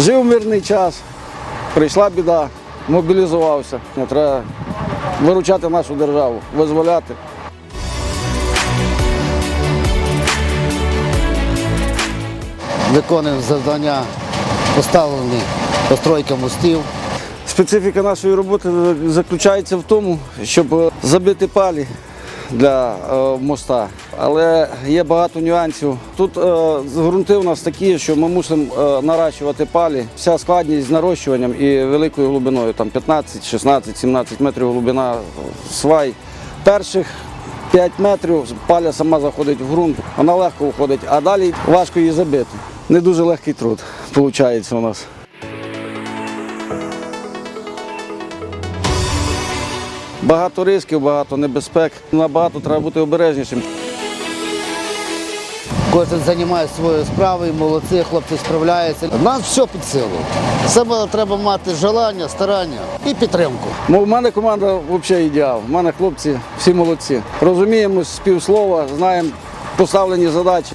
Жив мирний час, прийшла біда, мобілізувався. Не треба виручати нашу державу, визволяти. Виконуємо завдання, поставлені постройка мостів. Специфіка нашої роботи заключається в тому, щоб е, забити палі для е, моста. Але є багато нюансів. Тут е, ґрунти у нас такі, що ми мусимо е, наращувати палі. Вся складність з нарощуванням і великою глибиною, там 15, 16, 17 метрів глибина свай. Перших 5 метрів паля сама заходить в ґрунт, вона легко входить, а далі важко її забити. Не дуже легкий труд, виходить у нас. Багато ризиків, багато небезпек. Набагато треба бути обережнішим. Кожен займає свою справу, і молодці, хлопці справляються. Нас все під силу. Саме треба мати желання, старання і підтримку. У мене команда взагалі ідеал. У мене хлопці всі молодці. Розуміємо з півслова, знаємо поставлені задачі.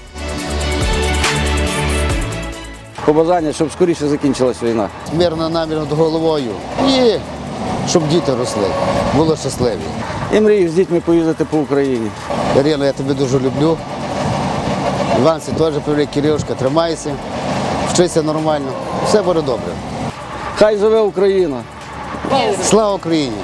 Побажання, щоб скоріше закінчилась війна. Мирно намір над головою. І щоб діти росли, були щасливі. І мрію з дітьми поїздити по Україні. Ірина, я тебе дуже люблю. Іванці теж привіт, Кирюшка, тримайся, вчися нормально. Все буде добре. Хай живе Україна! Слава Україні!